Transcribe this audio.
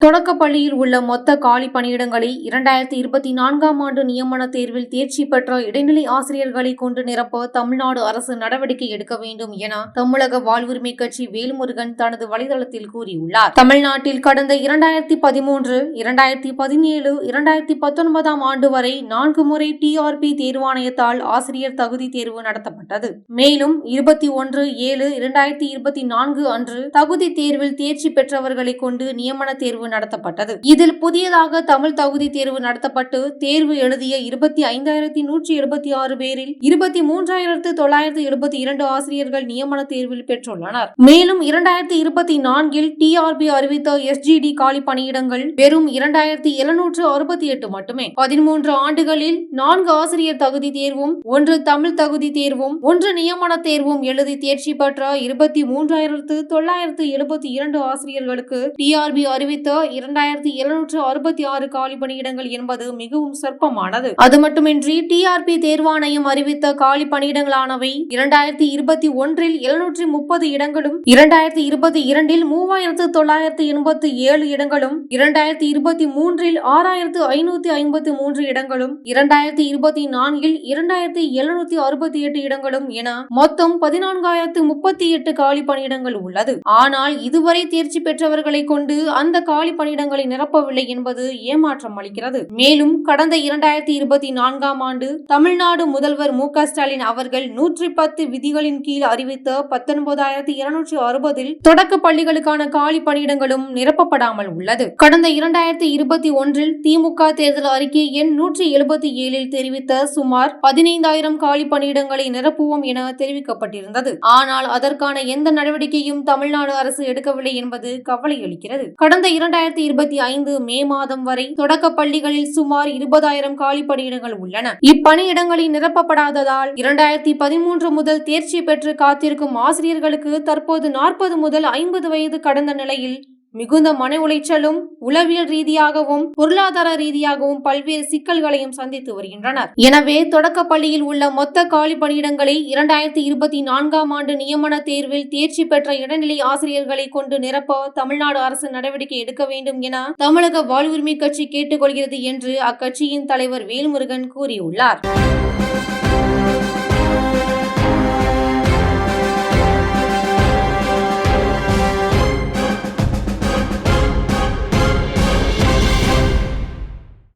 தொடக்கப்பள்ளியில் உள்ள மொத்த காலி பணியிடங்களை இரண்டாயிரத்தி இருபத்தி நான்காம் ஆண்டு நியமன தேர்வில் தேர்ச்சி பெற்ற இடைநிலை ஆசிரியர்களை கொண்டு நிரப்ப தமிழ்நாடு அரசு நடவடிக்கை எடுக்க வேண்டும் என தமிழக வாழ்வுரிமை கட்சி வேல்முருகன் தனது வலைதளத்தில் கூறியுள்ளார். தமிழ்நாட்டில் கடந்த இரண்டாயிரத்தி பதிமூன்று இரண்டாயிரத்தி பதினேழு இரண்டாயிரத்தி பத்தொன்பதாம் ஆண்டு வரை நான்கு முறை டிஆர்பி தேர்வாணையத்தால் ஆசிரியர் தகுதி தேர்வு நடத்தப்பட்டது. மேலும் இருபத்தி ஒன்று ஏழு இரண்டாயிரத்தி இருபத்தி நான்கு அன்று தகுதி தேர்வில் தேர்ச்சி பெற்றவர்களை கொண்டு நியமன தேர்வு நடத்தப்பட்டது. இதில் புதியதாக தமிழ் தகுதி தேர்வு நடத்தப்பட்டு தேர்வு எழுதிய இருபத்தி ஐந்தாயிரத்தி நூற்றி எழுபத்தி ஆறு பேரில் இருபத்தி மூன்றாயிரத்து தொள்ளாயிரத்து எழுபத்தி இரண்டு ஆசிரியர்கள் நியமன தேர்வில் பெற்றுள்ளனர். மேலும் இரண்டாயிரத்தி இருபத்தி நான்கில் டிஆர்பி அறிவித்த எஸ்ஜிடி காலி பணியிடங்கள் வெறும் இரண்டாயிரத்தி எழுநூற்று அறுபத்தி எட்டு மட்டுமே. பதிமூன்று ஆண்டுகளில் நான்கு ஆசிரியர் தகுதி தேர்வும் ஒன்று தமிழ் தகுதி தேர்வும் ஒன்று நியமன தேர்வும் எழுதி தேர்ச்சி பெற்ற இருபத்தி மூன்றாயிரத்து தொள்ளாயிரத்து எழுபத்தி இரண்டு ஆசிரியர்களுக்கு டிஆர்பி அறிவித்த இரண்டாயிரத்தி எழுநூற்று அறுபத்தி ஆறு காலி பணியிடங்கள் என்பது மிகவும் சொற்பமானது அது மட்டுமின்றி டிஆர்பி தேர்வாணையம் அறிவித்த காலி பணியிடங்களானவை இரண்டாயிரத்தி இருபத்தி ஒன்றில் எழுநூற்றி முப்பது இடங்களும் இரண்டாயிரத்தி இருபத்தி இரண்டில் மூவாயிரத்து தொள்ளாயிரத்து எண்பத்தி ஏழு இடங்களும் இரண்டாயிரத்தி இருபத்தி மூன்றில் ஆறாயிரத்து ஐநூத்தி ஐம்பத்தி மூன்று இடங்களும் இரண்டாயிரத்தி இருபத்தி நான்கில் இரண்டாயிரத்தி எழுநூத்தி அறுபத்தி எட்டு இடங்களும் என மொத்தம் பதினான்காயிரத்து முப்பத்தி எட்டு காலி பணியிடங்கள் உள்ளது. ஆனால் இதுவரை தேர்ச்சி பெற்றவர்களை கொண்டு அந்த காலி பணியிடங்களை நிரப்பவில்லை என்பது ஏமாற்றம் அளிக்கிறது. மேலும் கடந்த இரண்டாயிரத்தி இருபத்தி நான்காம் ஆண்டு தமிழ்நாடு முதல்வர் மு க ஸ்டாலின் அவர்கள் நூற்றி பத்து விதிகளின் கீழ் அறிவித்த பத்தொன்பதாயிரத்தி இருநூற்றி அறுபதில் தொடக்க பள்ளிகளுக்கான காலி பணியிடங்களும் நிரப்பப்படாமல் உள்ளது. கடந்த இரண்டாயிரத்தி இருபத்தி ஒன்றில் திமுக தேர்தல் அறிக்கை எண் நூற்றி எழுபத்தி ஏழில் தெரிவித்த சுமார் பதினைந்தாயிரம் காலி பணியிடங்களை நிரப்புவோம் என தெரிவிக்கப்பட்டிருந்தது. ஆனால் அதற்கான எந்த நடவடிக்கையும் தமிழ்நாடு அரசு எடுக்கவில்லை என்பது கவலை அளிக்கிறது கடந்த இரண்டாயிரத்தி இருபத்தி ஐந்து மே மாதம் வரை தொடக்க பள்ளிகளில் சுமார் இருபதாயிரம் காலி பணியிடங்கள் உள்ளன. இப்பணியிடங்களை நிரப்பப்படாததால் இரண்டாயிரத்தி பதிமூன்று முதல் தேர்ச்சி பெற்று காத்திருக்கும் ஆசிரியர்களுக்கு தற்போது நாற்பது முதல் ஐம்பது வயது கடந்த நிலையில் மிகுந்த மன உளைச்சலும் உளவியல் ரீதியாகவும் பொருளாதார ரீதியாகவும் பல்வேறு சிக்கல்களையும் சந்தித்து வருகின்றனர். எனவே தொடக்க பள்ளியில் உள்ள மொத்த காலி பணியிடங்களை இரண்டாயிரத்தி இருபத்தி நான்காம் ஆண்டு நியமன தேர்வில் தேர்ச்சி பெற்ற இடைநிலை ஆசிரியர்களை கொண்டு நிரப்ப தமிழ்நாடு அரசு நடவடிக்கை எடுக்க வேண்டும் என தமிழக வாழ்வுரிமை கட்சி கேட்டுக்கொள்கிறது என்று அக்கட்சியின் தலைவர் வேல்முருகன் கூறியுள்ளார்.